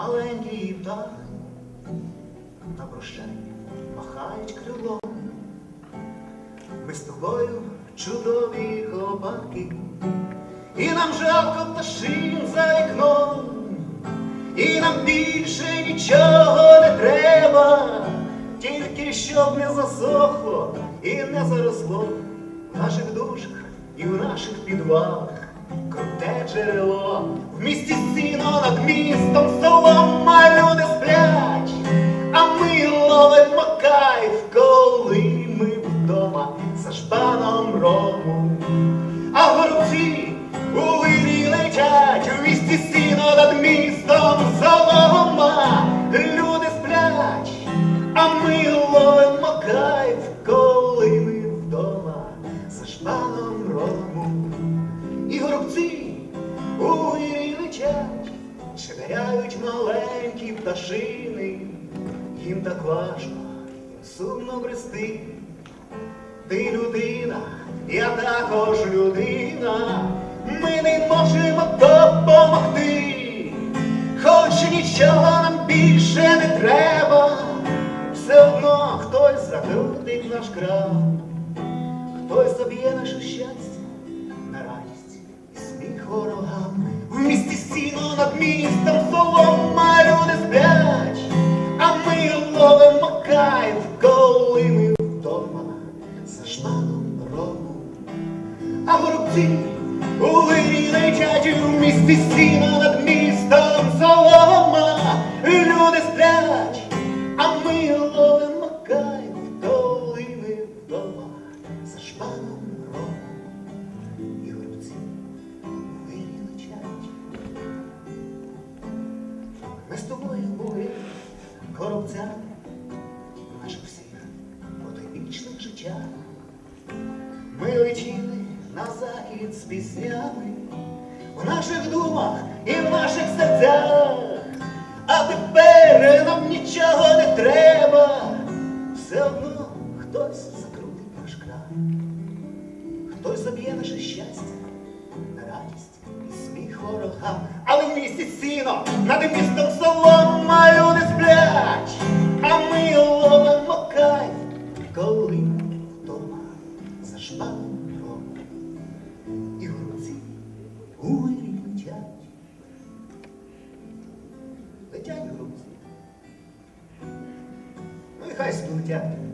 маленький птах, на прощання махають крилом. Ми з тобою чудові хлопаки, і нам жалко пташин за вікном, і нам більше нічого не треба, тільки щоб не засохло і не заросло в наших душах і в наших підвалах. Круте джерело в місті сіно над містом солома люди сплять, а ми ловимо кайф, коли ми вдома за шпаном рому. А горобці у вирі летять у місті сіно над містом солома. Люди сплять, а ми ловимо кайф, коли ми вдома за шпаном рому. Шепаряють маленькі пташини, їм так важко, їм сумно брести. Ти людина, я також людина, ми не можемо допомогти, хоч нічого нам більше не треба, все одно хтось закрутить наш кран, хтось заб'є наше щастя над містом солома люди сплять, а ми ловимо кайф, коли ми вдома за шманом рому. А горобці у вирі летять у місті сіно над містом солома. Люди сплять, з тобою були коробцями в наших всіх потойбічних життях. Ми летіли на захід з піснями в наших думах і в наших серцях. А тепер нам нічого не треба. Все одно хтось закрутить наш край, хтось заб'є наше щастя радість і сміх ворогам. В місті сіно над містом солома люди сплять, а ми ловимо кайф, коли вдома за шпалом і грудці у вирі летять. Летять. Ну і хай летять.